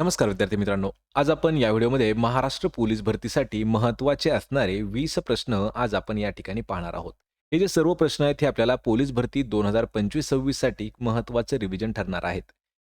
नमस्कार विद्यार्थी मित्रांनो. आज आपण या व्हिडिओमध्ये महाराष्ट्र पोलीस भरतीसाठी महत्त्वाचे असणारे वीस प्रश्न आज आपण या ठिकाणी पाहणार आहोत. हे जे सर्व प्रश्न आहेत हे आपल्याला पोलीस भरती दोन हजार पंचवीस सव्वीससाठी महत्त्वाचं रिव्हिजन ठरणार आहेत.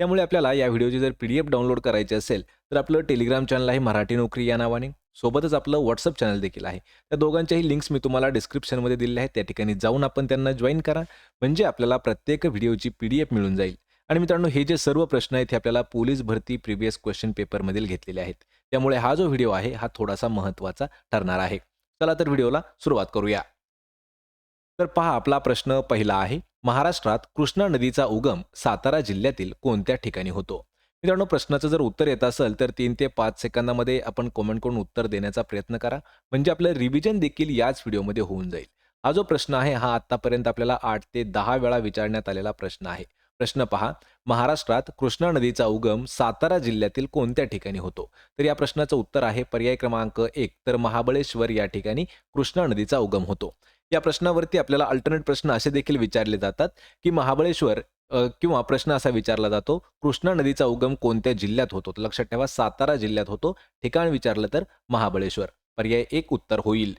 त्यामुळे आपल्याला या व्हिडिओची जर पी डी एफ डाउनलोड करायची असेल तर आपलं टेलिग्राम चॅनल आहे मराठी नोकरी या नावाने. सोबतच आपलं व्हॉट्सअप चॅनल देखील आहे. त्या दोघांच्याही लिंक्स मी तुम्हाला डिस्क्रिप्शनमध्ये दिलेल्या आहेत. त्या ठिकाणी जाऊन आपण त्यांना जॉईन करा. म्हणजे आपल्याला प्रत्येक व्हिडिओची पी डी एफ मिळून जाईल. आणि मित्रांनो हे जे सर्व प्रश्न आहेत हे आपल्याला पोलीस भरती प्रिव्हियस क्वेश्चन पेपरमधील घेतलेले आहेत. त्यामुळे हा जो व्हिडिओ आहे हा थोडासा महत्त्वाचा ठरणार आहे. चला तर व्हिडिओला सुरुवात करूया. तर पहा आपला प्रश्न पहिला आहे महाराष्ट्रात कृष्णा नदीचा उगम सातारा जिल्ह्यातील कोणत्या ठिकाणी होतो? मित्रांनो प्रश्नाचं जर उत्तर येत असेल तर तीन ते पाच सेकंदामध्ये आपण कॉमेंट करून उत्तर देण्याचा प्रयत्न करा. म्हणजे आपलं रिव्हिजन देखील याच व्हिडिओमध्ये होऊन जाईल. हा जो प्रश्न आहे हा आतापर्यंत आपल्याला आठ ते दहा वेळा विचारण्यात आलेला प्रश्न आहे. प्रश्न पहा. महाराष्ट्रात कृष्णा नदीचा उगम सातारा जिल्ह्यातील कोणत्या ठिकाणी होतो? तर या प्रश्नाचं उत्तर आहे पर्याय क्रमांक एक. तर महाबळेश्वर या ठिकाणी कृष्णा नदीचा उगम होतो. या प्रश्नावरती आपल्याला अल्टरनेट प्रश्न असे देखील विचारले जातात की महाबळेश्वर किंवा प्रश्न असा विचारला जातो कृष्णा नदीचा उगम कोणत्या जिल्ह्यात होतो? तर लक्षात ठेवा सातारा जिल्ह्यात होतो. ठिकाण विचारलं तर महाबळेश्वर. पर्याय एक उत्तर होईल.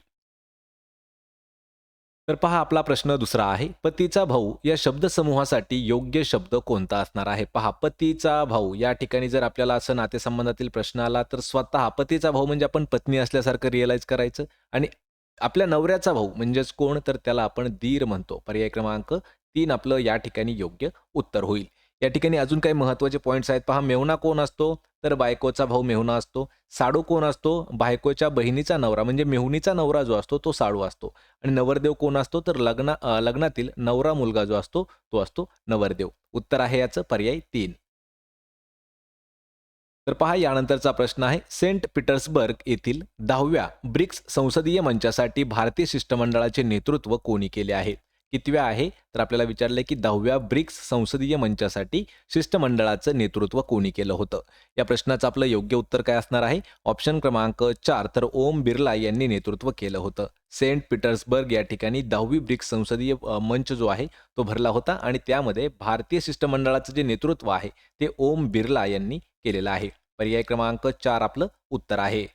तर पहा आपला प्रश्न दुसरा आहे. पतीचा भाऊ या शब्दसमूहासाठी योग्य शब्द कोणता असणार आहे? पहा पतीचा भाऊ या ठिकाणी जर आपल्याला असं नातेसंबंधातील प्रश्न आला तर स्वतः पतीचा भाऊ म्हणजे आपण पत्नी असल्यासारखं रिअलाइज करायचं. आणि आपल्या नवऱ्याचा भाऊ म्हणजेच कोण? तर त्याला आपण दीर म्हणतो. पर्याय क्रमांक तीन आपलं या ठिकाणी योग्य उत्तर होईल. या ठिकाणी अजून काही महत्त्वाचे पॉईंट्स आहेत. पहा मेहुणा कोण असतो? तर बायकोचा भाऊ मेहुणा असतो. साडू कोण असतो? बायकोच्या बहिणीचा नवरा म्हणजे मेहुणीचा नवरा जो असतो तो साडू असतो. आणि नवरदेव कोण असतो? तर लग्ना लग्नातील नवरा मुलगा जो असतो तो असतो नवरदेव. उत्तर आहे याचं पर्याय तीन. तर पहा यानंतरचा प्रश्न आहे. सेंट पीटर्सबर्ग येथील दहाव्या ब्रिक्स संसदीय मंचासाठी भारतीय शिष्टमंडळाचे नेतृत्व कोणी केले आहे? कितव्या आहे? तर आपल्याला विचारलंय की दहाव्या ब्रिक्स संसदीय मंचासाठी शिष्टमंडळाचं नेतृत्व कोणी केलं होतं? या प्रश्नाचं आपलं योग्य उत्तर काय असणार आहे? ऑप्शन क्रमांक चार तर ओम बिर्ला यांनी नेतृत्व केलं होतं. सेंट पीटर्सबर्ग या ठिकाणी दहावी ब्रिक्स संसदीय मंच जो आहे तो भरला होता आणि त्यामध्ये भारतीय शिष्टमंडळाचं जे नेतृत्व आहे ते ओम बिर्ला यांनी केलेलं आहे. पर्याय क्रमांक चार आपलं उत्तर आहे.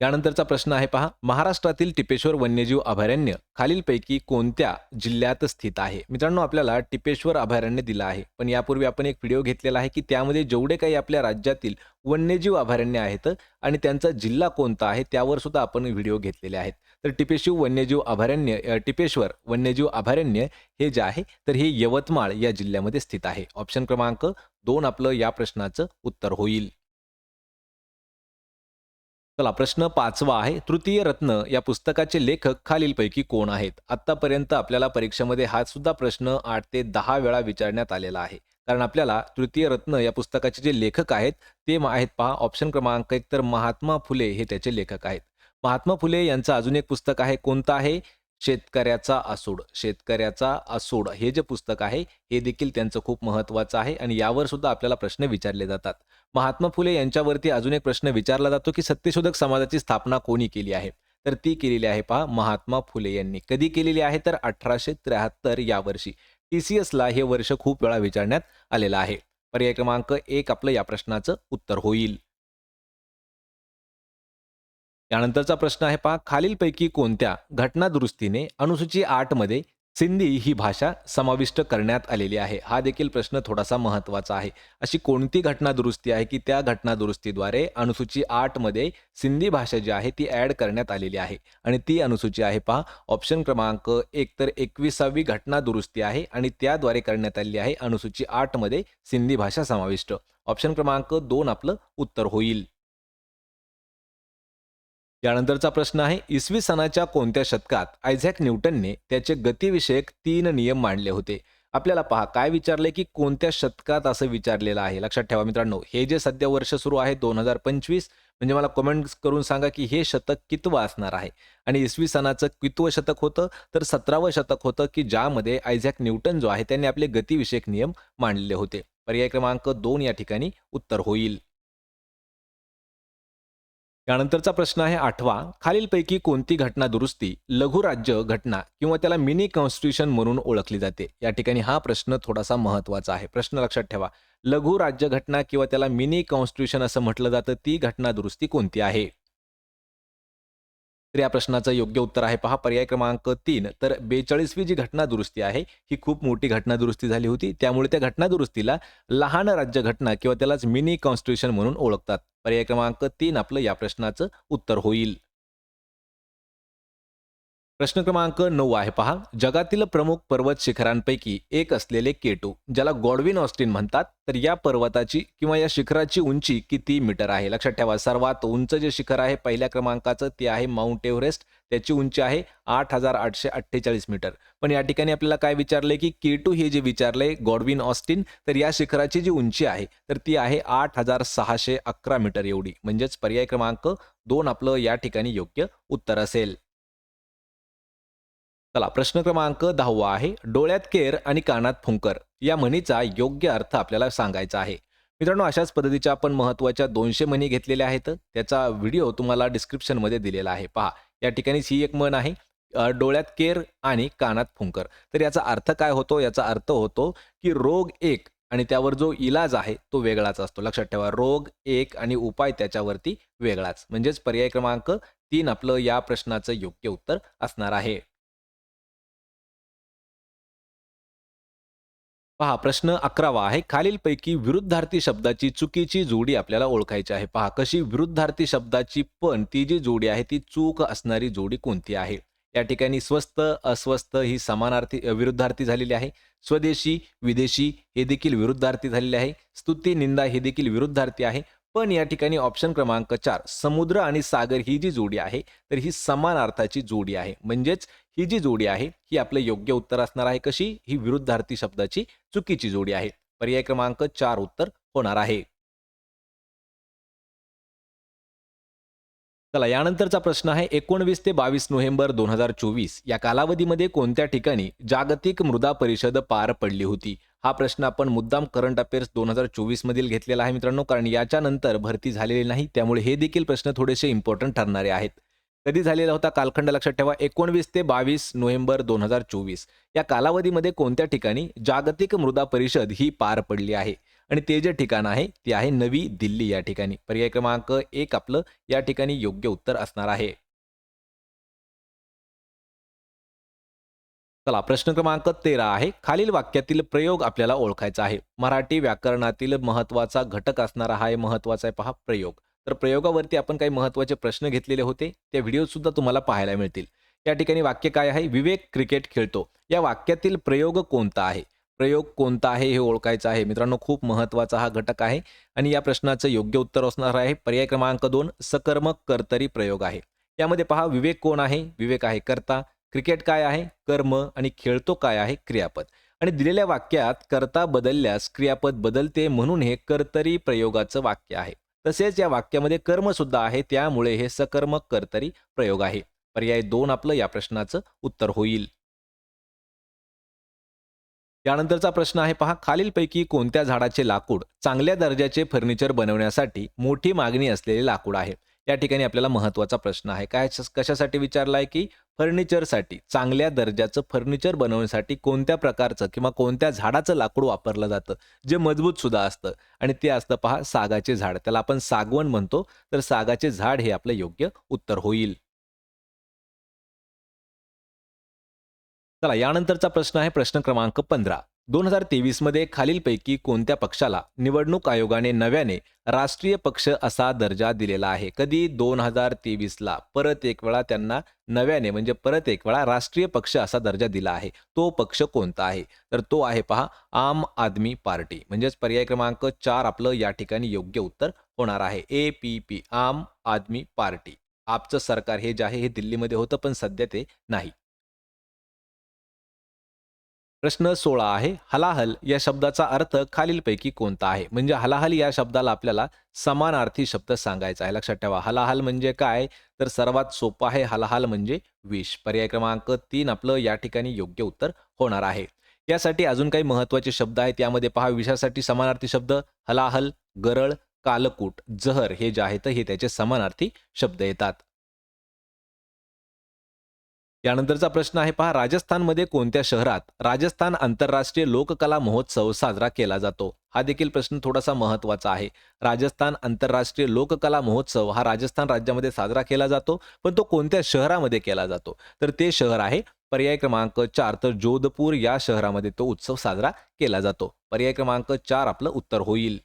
यानंतरचा प्रश्न आहे पहा. महाराष्ट्रातील टिपेश्वर वन्यजीव अभयारण्य खालीलपैकी कोणत्या जिल्ह्यात स्थित आहे? मित्रांनो आपल्याला टिपेश्वर अभयारण्य दिलं आहे. पण यापूर्वी आपण एक व्हिडिओ घेतलेला आहे की त्यामध्ये जेवढे काही आपल्या राज्यातील वन्यजीव अभयारण्य आहेत आणि त्यांचा जिल्हा कोणता आहे त्यावर सुद्धा आपण व्हिडिओ घेतलेले आहेत. तर टिपेशिव वन्यजीव अभयारण्य टिपेश्वर वन्यजीव अभयारण्य हे जे आहे तर हे यवतमाळ या जिल्ह्यामध्ये स्थित आहे. ऑप्शन क्रमांक दोन आपलं या प्रश्नाचं उत्तर होईल. चला प्रश्न पाचवा आहे. तृतीय रत्न या पुस्तकाचे लेखक खालीलपैकी कोण आहेत? आतापर्यंत आपल्याला परीक्षेमध्ये हा सुद्धा प्रश्न आठ ते दहा वेळा विचारण्यात आलेला आहे. कारण आपल्याला तृतीय रत्न या पुस्तकाचे जे लेखक आहेत ते आहेत पहा ऑप्शन क्रमांक एक तर महात्मा फुले हे त्याचे लेखक आहेत. महात्मा फुले यांचं अजून एक पुस्तक आहे कोणतं आहे? शेतकऱ्याचा आसूड. शेतकऱ्याचा आसूड हे जे पुस्तक आहे हे देखील त्यांचं खूप महत्वाचं आहे आणि यावर सुद्धा आपल्याला प्रश्न विचारले जातात. महात्मा फुले यांच्यावरती अजून एक प्रश्न विचारला जातो की सत्यशोधक समाजाची स्थापना कोणी केली आहे? तर ती केलेली आहे पहा महात्मा फुले यांनी. कधी केलेली आहे? तर अठराशे त्र्याहत्तर या वर्षी. टी सी एसला हे वर्ष खूप वेळा विचारण्यात आलेलं आहे. पर्याय क्रमांक एक आपलं या प्रश्नाचं उत्तर होईल. यानंतरचा प्रश्न आहे पहा खालीलपैकी कोणत्या घटनादुरुस्तीने अनुसूची आठमध्ये सिंधी ही भाषा समाविष्ट करण्यात आलेली आहे. हा देखील प्रश्न थोडासा महत्त्वाचा आहे. अशी कोणती घटना दुरुस्ती आहे की त्या घटना दुरुस्तीद्वारे अनुसूची आठमध्ये सिंधी भाषा जी आहे ती ऍड करण्यात आलेली आहे? आणि ती अनुसूची आहे पहा. ऑप्शन क्रमांक एक तर एकविसावी घटना दुरुस्ती आहे आणि त्याद्वारे करण्यात आलेली आहे अनुसूची आठमध्ये सिंधी भाषा समाविष्ट. ऑप्शन क्रमांक दोन आपलं उत्तर होईल. यानंतरचा प्रश्न आहे इसवी सनाच्या कोणत्या शतकात आयझॅक न्यूटनने त्याचे गतिविषयक तीन नियम मांडले होते? आपल्याला पहा काय विचारले की कोणत्या शतकात असं विचारलेलं आहे? लक्षात ठेवा मित्रांनो हे जे सध्या वर्ष सुरू आहे दोन हजार पंचवीस म्हणजे मला कमेंट करून सांगा की हे शतक कितवं असणार आहे? आणि इसवी सनाचं कितवं शतक होतं? तर सतरावं शतक होतं की ज्यामध्ये आयझॅक न्यूटन जो आहे त्यांनी आपले गतिविषयक नियम मांडलेले होते. पर्याय क्रमांक दोन या ठिकाणी उत्तर होईल. यानंतरचा प्रश्न आहे आठवा. खालीलपैकी कोणती घटना दुरुस्ती लघु राज्य घटना किंवा त्याला मिनी कॉन्स्टिट्यूशन म्हणून ओळखली जाते? या ठिकाणी हा प्रश्न थोडासा महत्त्वाचा आहे. प्रश्न लक्षात ठेवा. लघु राज्य घटना किंवा त्याला मिनी कॉन्स्टिट्यूशन असं म्हटलं जातं ती घटना दुरुस्ती कोणती आहे? तर या प्रश्नाचं योग्य उत्तर आहे. पहा पर्याय क्रमांक तीन. तर बेचाळीसवी जी घटना दुरुस्ती आहे ही खूप मोठी घटना दुरुस्ती झाली होती. त्यामुळे त्या घटना दुरुस्तीला लहान राज्य घटना किंवा त्यालाच मिनी कॉन्स्टिट्यूशन म्हणून ओळखतात. पर्याय क्रमांक तीन आपलं या प्रश्नाचं उत्तर होईल. प्रश्न क्रमांक नऊ आहे पहा. जगातील प्रमुख पर्वत शिखरांपैकी एक असलेले केटू ज्याला गॉडविन ऑस्टिन म्हणतात तर या पर्वताची किंवा या शिखराची उंची किती मीटर आहे? लक्षात ठेवा सर्वात उंच जे शिखर आहे पहिल्या क्रमांकाचं ते आहे माउंट एव्हरेस्ट. त्याची उंची आहे आठ हजार आठशे अठ्ठेचाळीस मीटर. पण या ठिकाणी आपल्याला काय विचारले की केटू हे जे विचारले गॉडविन ऑस्टिन तर या शिखराची जी उंची आहे तर ती आहे आठ हजार सहाशे अकरा मीटर एवढी. म्हणजेच पर्याय क्रमांक दोन आपलं या ठिकाणी योग्य उत्तर असेल. चला प्रश्न क्रमांक दहावा आहे डोळ्यात केर आणि कानात फुंकर. या म्हणीचा योग्य अर्थ आपल्याला सांगायचा आहे. मित्रांनो अशाच पद्धतीच्या आपण महत्त्वाच्या दोनशे म्हणी घेतलेल्या आहेत. त्याचा व्हिडिओ तुम्हाला डिस्क्रिप्शनमध्ये दिलेला आहे. पहा या ठिकाणीच ही एक म्हण आहे डोळ्यात केर आणि कानात फुंकर. तर याचा अर्थ काय होतो? याचा अर्थ होतो की रोग एक आणि त्यावर जो इलाज आहे तो वेगळाच असतो. लक्षात ठेवा रोग एक आणि उपाय त्याच्यावरती वेगळाच. म्हणजेच पर्याय क्रमांक तीन आपलं या प्रश्नाचं योग्य उत्तर असणार आहे. पहा प्रश्न अकरावा आहे. खालीलपैकी विरुद्धार्थी शब्दाची चुकीची जोडी आपल्याला ओळखायची आहे. पहा कशी विरुद्धार्थी शब्दाची पण ती जी जोडी आहे ती चूक असणारी जोडी कोणती आहे? या ठिकाणी स्वस्त अस्वस्थ ही समानार्थी विरुद्धार्थी झालेली आहे. स्वदेशी विदेशी हे देखील विरुद्धार्थी झालेले आहे. स्तुती निंदा हे देखील विरुद्धार्थी आहे. पण या ठिकाणी ऑप्शन क्रमांक चार समुद्र आणि सागर ही जी जोडी आहे तर ही समान अर्थाची जोडी आहे. म्हणजेच ही जी जोडी आहे ही आपलं योग्य उत्तर असणार आहे कशी? ही विरुद्धार्थी शब्दाची चुकीची जोडी आहे. पर्याय क्रमांक चार उत्तर होणार आहे. चला यानंतरचा प्रश्न आहे एकोणवीस ते बावीस नोव्हेंबर दोन हजार चोवीस या कालावधीमध्ये कोणत्या ठिकाणी जागतिक मृदा परिषद पार पडली होती? हा प्रश्न आपण मुद्दाम करंट अफेअर्स दोन हजार चोवीस मधील घेतलेला आहे मित्रांनो कारण याच्यानंतर भरती झालेली नाही त्यामुळे हे देखील प्रश्न थोडेसे इम्पॉर्टंट ठरणारे आहेत. कधी झालेला होता कालखंड लक्षात ठेवा. एकोणवीस ते बावीस नोव्हेंबर दोन हजार चोवीस. या कालावधीमध्ये कोणत्या ठिकाणी जागतिक मृदा परिषद ही पार पडली आहे? आणि ते जे ठिकाण आहे ते आहे नवी दिल्ली या ठिकाणी. पर्याय क्रमांक एक आपलं या ठिकाणी योग्य उत्तर असणार आहे. चला प्रश्न क्रमांक तेरा आहे. खालील वाक्यातील प्रयोग आपल्याला ओळखायचा आहे. मराठी व्याकरणातील महत्त्वाचा घटक असणारा हा महत्त्वाचा आहे. पहा प्रयोग. तर प्रयोगावरती आपण काही महत्त्वाचे प्रश्न घेतलेले होते. त्या व्हिडिओसुद्धा तुम्हाला पाहायला मिळतील. या ठिकाणी वाक्य काय आहे? विवेक क्रिकेट खेळतो. या वाक्यातील प्रयोग कोणता आहे? प्रयोग कोणता आहे हे ओळखायचं आहे. मित्रांनो खूप महत्त्वाचा हा घटक आहे आणि या प्रश्नाचं योग्य उत्तर असणार आहे. पर्याय क्रमांक दोन सकर्मक कर्तरी प्रयोग आहे. यामध्ये पहा विवेक कोण आहे? विवेक आहे कर्ता. क्रिकेट काय आहे? कर्म आणि खेळतो काय आहे? क्रियापद. आणि दिलेल्या वाक्यात कर्ता बदलल्यास क्रियापद बदलते म्हणून हे कर्तरी प्रयोगाचं वाक्य आहे. तसेच या वाक्यामध्ये कर्म सुद्धा आहे त्यामुळे हे सकर्मक कर्तरी प्रयोग आहे. पर्याय दोन आपलं या प्रश्नाचं उत्तर होईल. यानंतरचा प्रश्न आहे पहा खालीलपैकी कोणत्या झाडाचे लाकूड चांगल्या दर्जाचे फर्निचर बनवण्यासाठी मोठी मागणी असलेले लाकूड आहे? या ठिकाणी आपल्याला महत्त्वाचा प्रश्न आहे. काय कशासाठी विचारला आहे की फर्निचरसाठी चांगल्या दर्जाचं फर्निचर बनवण्यासाठी कोणत्या प्रकारचं किंवा कोणत्या झाडाचं लाकूड वापरलं जातं? जे मजबूत सुद्धा असतं आणि ते असतं पहा सागाचे झाड. त्याला आपण सागवण म्हणतो. तर सागाचे झाड हे आपलं योग्य उत्तर होईल. चला यानंतरचा प्रश्न आहे प्रश्न क्रमांक पंधरा. दोन हजार तेवीसमध्ये खालीलपैकी कोणत्या पक्षाला निवडणूक आयोगाने नव्याने राष्ट्रीय पक्ष असा दर्जा दिलेला आहे? कधी दोन हजार तेवीसला परत एक वेळा त्यांना नव्याने म्हणजे परत एक वेळा राष्ट्रीय पक्ष असा दर्जा दिला आहे. तो पक्ष कोणता आहे? तर तो आहे पहा आम आदमी पार्टी. म्हणजेच पर्याय क्रमांक चार आपलं या ठिकाणी योग्य उत्तर होणार आहे. ए पी पी आम आदमी पार्टी. आपचं सरकार हे जे आहे हे दिल्लीमध्ये होतं पण सध्या ते नाही. प्रश्न सोळा आहे हलाहल या शब्दाचा अर्थ खालीलपैकी कोणता आहे? म्हणजे हलाहल या शब्दाला आपल्याला समानार्थी शब्द सांगायचा आहे. लक्षात ठेवा हलाहल म्हणजे काय? तर सर्वात सोपं आहे हलाहल म्हणजे विष पर्याय क्रमांक तीन आपलं या ठिकाणी योग्य उत्तर होणार आहे. यासाठी अजून काही महत्त्वाचे शब्द आहेत यामध्ये पहा विषासाठी समानार्थी शब्द हलाहल गरळ कालकूट जहर हे जे आहेत हे त्याचे समानार्थी शब्द येतात. यानंतरचा प्रश्न आहे पहा राजस्थानमध्ये कोणत्या शहरात राजस्थान आंतरराष्ट्रीय लोककला महोत्सव साजरा केला जातो? हा देखील प्रश्न थोडासा महत्त्वाचा आहे. राजस्थान आंतरराष्ट्रीय लोककला महोत्सव हा राजस्थान राज्यामध्ये साजरा केला जातो पण तो कोणत्या शहरामध्ये केला जातो? तर ते शहर आहे पर्याय क्रमांक चार तर जोधपूर या शहरामध्ये तो उत्सव साजरा केला जातो. पर्याय क्रमांक चार आपलं उत्तर होईल.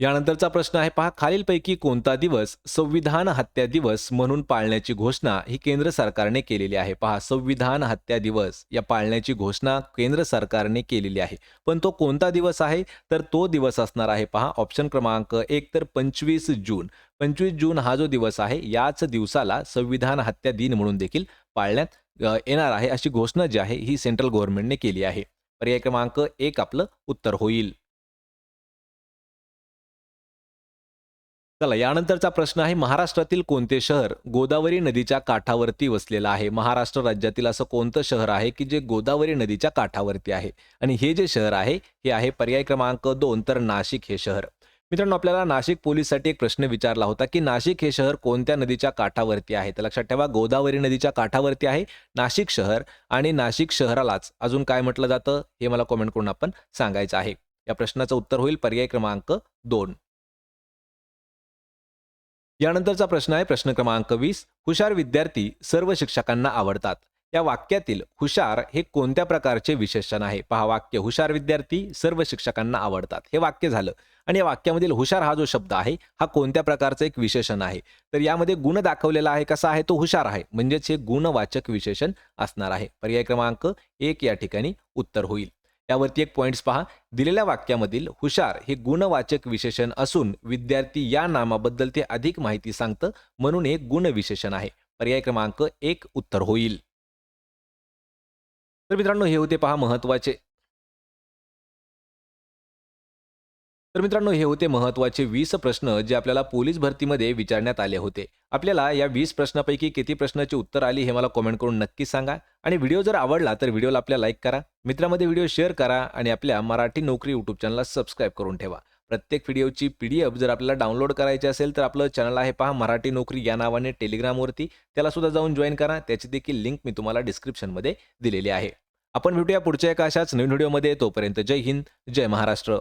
यानंतरचा प्रश्न आहे पहा खालीलपैकी कोणता दिवस संविधान हत्या दिवस म्हणून पाळण्याची घोषणा ही केंद्र सरकारने केलेली आहे? पहा संविधान हत्या दिवस या पाळण्याची घोषणा केंद्र सरकारने केलेली आहे. पण तो कोणता दिवस आहे? तर तो दिवस असणार आहे पहा ऑप्शन क्रमांक एक तर पंचवीस जून. पंचवीस जून हा जो दिवस आहे याच दिवसाला संविधान हत्या दिन म्हणून देखील पाळण्यात येणार आहे अशी घोषणा जी आहे ही सेंट्रल गव्हर्नमेंटने केली आहे. पर्याय क्रमांक एक आपलं उत्तर होईल. चला यानंतरचा प्रश्न आहे महाराष्ट्रातील कोणते शहर गोदावरी नदीच्या काठावरती वसलेलं आहे? महाराष्ट्र राज्यातील असं कोणतं शहर आहे की जे गोदावरी नदीच्या काठावरती आहे? आणि हे जे शहर आहे हे आहे पर्याय क्रमांक दोन तर नाशिक हे शहर. मित्रांनो आपल्याला नाशिक पोलीससाठी एक प्रश्न विचारला होता की नाशिक हे शहर कोणत्या नदीच्या काठावरती आहे? तर लक्षात ठेवा गोदावरी नदीच्या काठावरती आहे नाशिक शहर आणि नाशिक शहरालाच अजून काय म्हटलं जातं? हे मला कॉमेंट करून आपण सांगायचं आहे. या प्रश्नाचं उत्तर होईल पर्याय क्रमांक दोन. यानंतरचा प्रश्न आहे प्रश्न क्रमांक वीस. हुशार विद्यार्थी सर्व शिक्षकांना आवडतात. या वाक्यातील हुशार हे कोणत्या प्रकारचे विशेषण आहे? पहा वाक्य हुशार विद्यार्थी सर्व शिक्षकांना आवडतात. हे वाक्य झालं. आणि या वाक्यामधील हुशार हा जो शब्द आहे हा कोणत्या प्रकारचं एक विशेषण आहे? तर यामध्ये गुण दाखवलेला आहे कसा आहे? तो हुशार आहे. म्हणजेच हे गुणवाचक विशेषण असणार आहे. पर्याय क्रमांक एक या ठिकाणी उत्तर होईल. यावरती एक पॉईंट्स पहा. दिलेल्या वाक्यामधील हुशार हे गुणवाचक विशेषण असून विद्यार्थी या नामाबद्दल ते अधिक माहिती सांगतं म्हणून हे गुण विशेषण आहे. पर्याय क्रमांक एक उत्तर होईल. तर मित्रांनो हे होते पहा महत्त्वाचे तर मित्रांनो हे होते महत्त्वाचे वीस प्रश्न जे आपल्याला पोलीस भरतीमध्ये विचारण्यात आले होते. आपल्याला या वीस प्रश्नापैकी किती प्रश्नाची उत्तर आली हे मला कॉमेंट करून नक्की सांगा. आणि व्हिडिओ जर आवडला तर व्हिडिओला आपल्या लाईक करा. मित्रामध्ये व्हिडिओ शेअर करा आणि आपल्या मराठी नोकरी यूट्यूब चॅनलला सबस्क्राईब करून ठेवा. प्रत्येक व्हिडिओची पी डी एफ जर आपल्याला डाउनलोड करायची असेल तर आपलं चॅनल आहे पहा मराठी नोकरी या नावाने टेलिग्रामवरती त्याला सुद्धा जाऊन जॉईन करा. त्याची देखील लिंक मी तुम्हाला डिस्क्रिप्शनमध्ये दिलेली आहे. आपण भेटूया पुढच्या एका अशाच नवीन व्हिडिओमध्ये तोपर्यंत जय हिंद जय महाराष्ट्र.